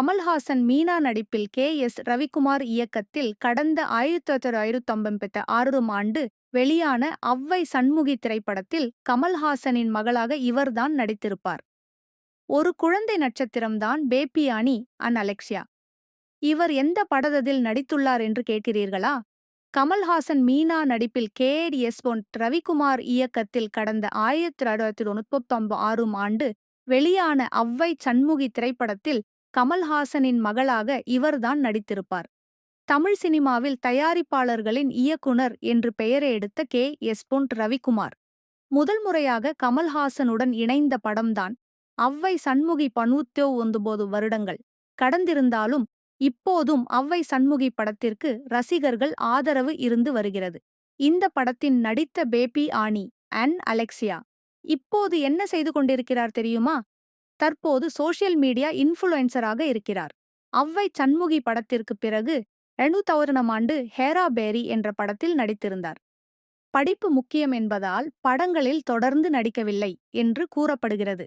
கமல்ஹாசன் மீனா நடிப்பில் K. S. Ravikumar இயக்கத்தில் கடந்த ஆயிரத்தி தொள்ளாயிரத்தி ஐம்பத்தி ஆறாம் ஆண்டு வெளியான அவ்வை சண்முகி திரைப்படத்தில் கமல்ஹாசனின் மகளாக இவர்தான் நடித்திருப்பார். ஒரு குழந்தை நட்சத்திரம்தான் பேபியானி அன் அலெக்சியா இவர் எந்த படத்தில் நடித்துள்ளார் என்று கேட்கிறீர்களா? கமல்ஹாசன் மீனா நடிப்பில் கே. எஸ். பொன் ரவிக்குமார் இயக்கத்தில் கடந்த ஆயிரத்தி தொள்ளாயிரத்தி தொண்ணூத்தி ஆறும் ஆண்டு வெளியான அவ்வை சண்முகி திரைப்படத்தில் கமல்ஹாசனின் மகளாக இவர்தான் நடித்திருப்பார். தமிழ் சினிமாவில் தயாரிப்பாளர்களின் இயக்குனர் என்று பெயரை எடுத்த கே. எஸ். பொன். ரவிக்குமார். முதல் முறையாக கமல்ஹாசனுடன் இணைந்த படம்தான் அவ்வை சண்முகி பனூத்தோ ஒன்பது வருடங்கள் கடந்திருந்தாலும் இப்போதும் அவ்வை சண்முகி படத்திற்கு ரசிகர்கள் ஆதரவு இருந்து வருகிறது. இந்த படத்தின் நடித்த பேபி ஆனி அன் அலெக்சியா. இப்போது என்ன செய்து கொண்டிருக்கிறார் தெரியுமா? தற்போது சோஷியல் மீடியா இன்ஃபுளுசராக இருக்கிறார். அவ்வை சண்முகி படத்திற்கு பிறகு எழுநூத்தவரணம் ஆண்டு ஹேரா பேரி என்ற படத்தில் நடித்திருந்தார். படிப்பு முக்கியம் என்பதால் படங்களில் தொடர்ந்து நடிக்கவில்லை என்று கூறப்படுகிறது.